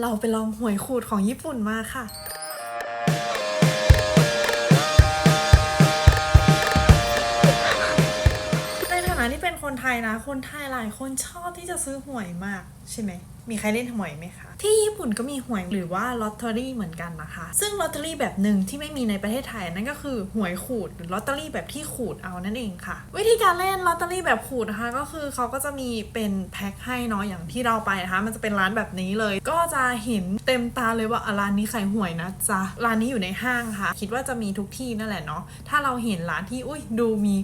เราไปลองหวยขูดของญี่ปุ่นมาค่ะ ในฐานะที่เป็นคนไทยนะ คนไทยหลายคนชอบที่จะซื้อหวยมากใช่ไหม มีใครเล่นหวยไหมคะ ที่ญี่ปุ่นก็มีหวยหรือว่าลอตเตอรี่เหมือนกันนะคะ ซึ่งลอตเตอรี่แบบหนึ่งที่ไม่มีในประเทศไทยนั่นก็คือหวยขูดหรือลอตเตอรี่แบบที่ขูดเอานั่นเองค่ะ วิธีการเล่นลอตเตอรี่แบบขูดนะคะก็คือเขาก็จะมีเป็นแพ็คให้เนาะอย่างที่เราไปนะคะมันจะเป็นร้านแบบนี้เลย ก็จะเห็นเต็มตาเลยว่าร้านนี้ขายหวยนะจ๊ะร้านนี้อยู่ในห้างค่ะ คิดว่าจะมีทุกที่นั่นแหละเนาะถ้าเราเห็นร้านที่อุ้ยดูมี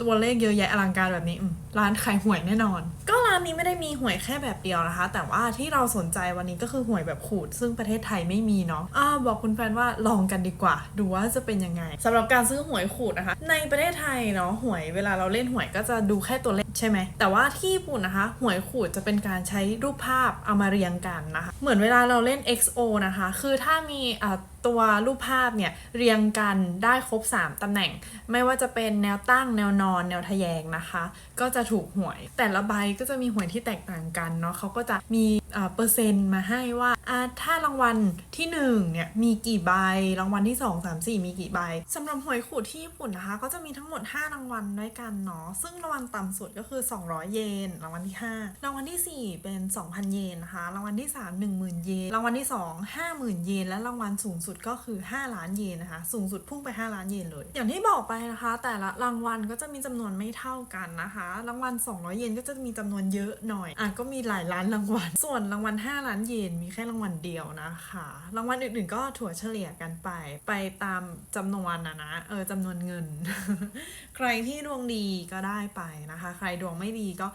ตัวเลขเยอะแยะอลังการแบบนี้ร้านขายหวยแน่นอน ก็ร้านนี้ไม่ได้มีหวยแค่แบบเดียวนะคะ แต่ว่าที่เราสนใจวันนี้ก็คือหวยแบบขูด ซึ่งประเทศไทยไม่มีเนาะอ่าบอกคุณแฟนว่าลองกันดีกว่า ดูว่าจะเป็นยังไงสำหรับการซื้อหวยขูดนะคะ ในประเทศไทยเนาะหวยเวลาเราเล่นหวยก็จะดูแค่ตัวเลขใช่ไหม แต่ว่าที่ญี่ปุ่นนะคะ หวยขูดจะเป็นการใช้รูปภาพเอามาเรียงกันนะคะ เหมือนเวลาเราเล่น XO นะคะ คือถ้ามีตัวรูปภาพเนี่ยเรียงกันได้ครบ 3ตำแหน่ง ไม่ว่าจะเป็นแนวตั้งแนวนอน แนวทะแยงนะคะ ก็จะถูกหวย แต่ละใบก็จะมีหวยที่แตกต่างกันเนาะเขาก็จะมีเปอร์เซ็นต์มาให้ว่าอ่าถ้ารางวัลที่1เนี่ยมีกี่ใบรางวัลที่ 2 3 4 มีกี่ใบสำหรับหวยขูดที่ญี่ปุ่นนะคะ ก็จะมีทั้งหมด 5 รางวัลด้วยกันเนาะซึ่งรางวัลต่ำสุดก็คือ 200 เยนรางวัลที่ 5 รางวัลทีสี่ 4 เป็น 2,000 เยนนะคะรางวัลที่ 3 10,000 เยนรางวัลที่ 2 50,000 เยนและรางวัลสูงสุดก็คือ 5 ล้านเยนนะคะสูงสุดพุ่งไป 5 ล้านเยนเลย อย่างที่บอกไปนะคะ แต่ละรางวัลก็จะมีจำนวนไม่เท่ากันนะคะ รางวัล 200 เยนก็จะมีจำนวนเยอะหน่อยอะก็มีหลายล้านรางวัลส่วนนรางวัล 5 ล้านเยนมีแค่รางวัลเดียวนะคะ รางวัลอื่นๆก็ถั่วเฉลี่ยกันไป ไปตามจำนวนนะนะเออจำนวนเงิน ใครที่ดวงดีก็ได้ไปนะคะ ใครดวงไม่ดีก็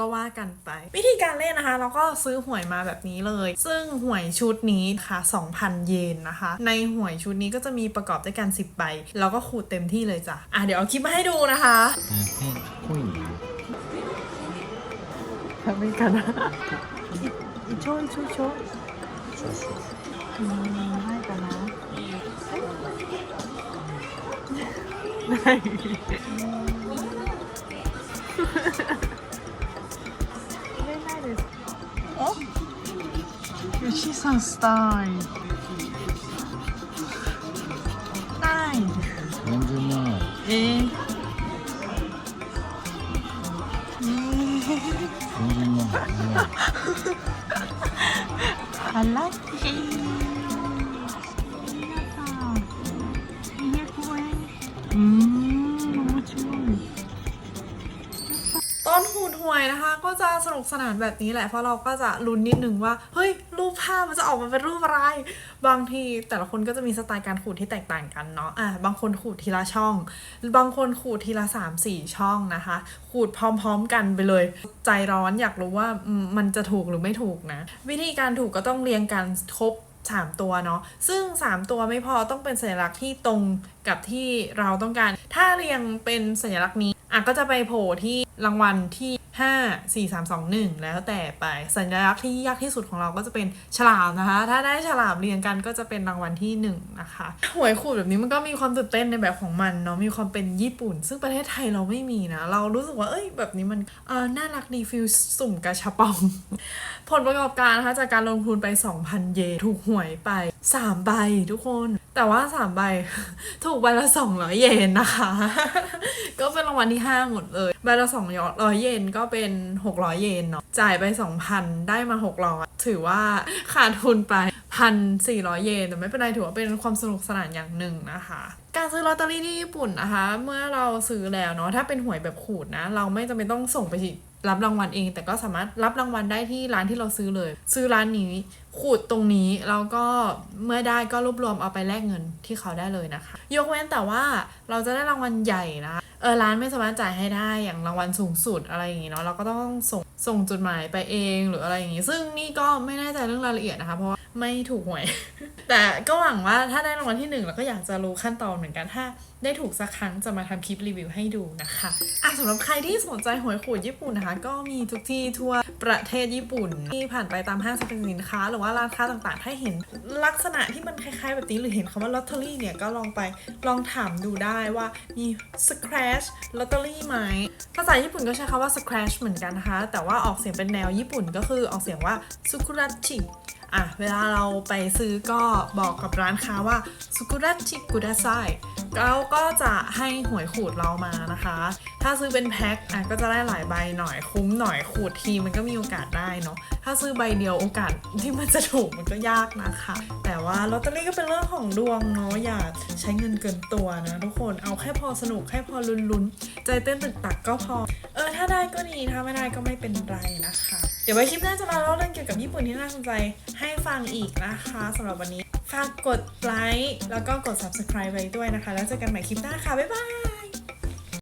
ก็ว่ากันไป วิธีการเล่นนะคะ เราก็ซื้อหวยมาแบบนี้เลย ซึ่งหวยชุดนี้ค่ะ 2,000 เยนนะคะ ในหวยชุดนี้ก็จะมีประกอบด้วยกัน 10ใบเราก็ขูดเต็มที่เลยจ้ะอะเดี๋ยวเอาคลิปมาให้ดูนะคะทำไม่กัน 一抽一抽抽，嗯，ないかな。ない。ないです。お？よしさんスタイル。スタイル。40万。ええー ะ 何十 จะสนุกสนานแบบนี้แหละ เพราะเราก็จะลุ้นนิดนึงว่า เฮ้ย รูปภาพมันจะออกมาเป็นรูปอะไร บางทีแต่ละคนก็จะมีสไตล์การขูดที่แตกต่างกันเนาะ อะ บางคนขูดทีละช่อง บางคนขูดทีละ 3 4 ช่องนะคะ ขูดพร้อม ๆ กันไปเลย ใจร้อนอยากรู้ว่ามมันจะถูกหรือไม่ถูกนะ วิธีการถูกก็ต้องเรียงกันครบ3ตัวเนาะ ซึ่ง 3 ตัวไม่พอต้องเป็นสัญลักษณ์ที่ตรง กับที่เราต้องการ ถ้าเรียงเป็นสัญลักษณ์นี้อะก็จะไปโผล่ที่รางวัลที่ 5 4 3 2 1 แล้วแต่ไปสัญลักษณ์ที่ยากที่สุดของเราก็จะเป็นฉลามนะคะ ถ้าได้ฉลามเรียงกันก็จะเป็นรางวัลที่ 1 นะคะหวยขูดแบบนี้มันก็มีความตื่นเต้นในแบบของมันเนาะมีความเป็นญี่ปุ่น ซึ่งประเทศไทยเราไม่มีนะ เรารู้สึกว่าเอ้ยแบบนี้มันเออน่ารักดีฟิลสุ่มกระชับปอง ผลประกอบการนะคะจากการลงทุนไป 2,000 เยนถูกหวยไป 3ใบทุกคน แต่ว่า3ใบ ถูกใบละ200เยนนะคะ ก็เป็นรางวัลที่5หมดเลย ใบละ200เยนก็เป็น600เยนเนาะ จ่ายไป2,000ได้มา600ถือว่าขาดทุนไป1,400เยนแต่ไม่เป็นไรถือว่าเป็นความสนุกสนานอย่างหนึ่งนะคะ การซื้อลอตเตอรี่ที่ญี่ปุ่นนะคะ เมื่อเราซื้อแล้วเนาะถ้าเป็นหวยแบบขูดนะ เราไม่จำเป็นต้องส่งไป รับรางวัลเอง แต่ก็สามารถรับรางวัลได้ที่ร้านที่เราซื้อเลย ซื้อร้านนี้ขูดตรงนี้แล้วก็เมื่อได้ก็รวบรวมเอาไปแลกเงินที่เขาได้เลยนะคะ ยกเว้นแต่ว่าเราจะได้รางวัลใหญ่นะเออร้านไม่สามารถจ่ายให้ได้อย่างรางวัลสูงสุดอะไรอย่างงี้เนาะเราก็ต้องส่งส่งจดหมายไปเองหรืออะไรอย่างงี้ ซึ่งนี่ก็ไม่แน่ใจเรื่องรายละเอียดนะคะ เพราะว่าไม่ถูกหวย แต่ก็หวังว่าถ้าได้รางวัลที่หนึ่งเราก็อยากจะรู้ขั้นตอนเหมือนกันถ้า ได้ถูกสักครั้งจะมาทำคลิปรีวิวให้ดูนะคะอะสำหรับใครที่สนใจหวยขูดญี่ปุ่นนะคะ ก็มีทุกที่ทั่วประเทศญี่ปุ่น ที่ผ่านไปตามห้างสรรพสินค้า หรือว่าร้านค้าต่างๆ ถ้าเห็นลักษณะที่มันคล้าย ๆ แบบนี้หรือเห็นคำว่าลอตเตอรี่เนี่ยก็ลองไปลองถามดูได้ว่ามี scratch ลอตเตอรี่ไหมภาษาญี่ปุ่นก็ใช้คำว่า scratch เหมือนกันนะคะ แต่ว่าออกเสียงเป็นแนวญี่ปุ่นก็คือออกเสียงว่า sukurachi อะเวลาเราไปซื้อก็บอกกับร้านค้าว่าสุกุระชิกุระไซ แล้วก็จะให้หวยขูดเรามานะคะ ถ้าซื้อเป็นแพ็คอะก็จะได้หลายใบหน่อยคุ้มหน่อยขูดทีมันก็มีโอกาสได้เนาะ ถ้าซื้อใบเดียวโอกาสที่มันจะถูกมันก็ยากนะคะ แต่ว่าลอตเตอรี่ก็เป็นเรื่องของดวงเนาะอย่าใช้เงินเกินตัวนะทุกคนเอาแค่พอสนุกแค่พอลุ้นๆ ใจเต้นตึกตักก็พอ เออถ้าได้ก็ดีถ้าไม่ได้ก็ไม่เป็นไรนะคะ เดี๋ยวไว้คลิปหน้าจะมาเล่าเรื่องเกี่ยวกับญี่ปุ่นที่น่าสนใจให้ฟังอีกนะคะสำหรับวันนี้ ฝากกดไลค์แล้วก็กด subscribe ไว้ด้วยนะคะ แล้วเจอกันใหม่คลิปหน้าค่ะ บ๊ายบาย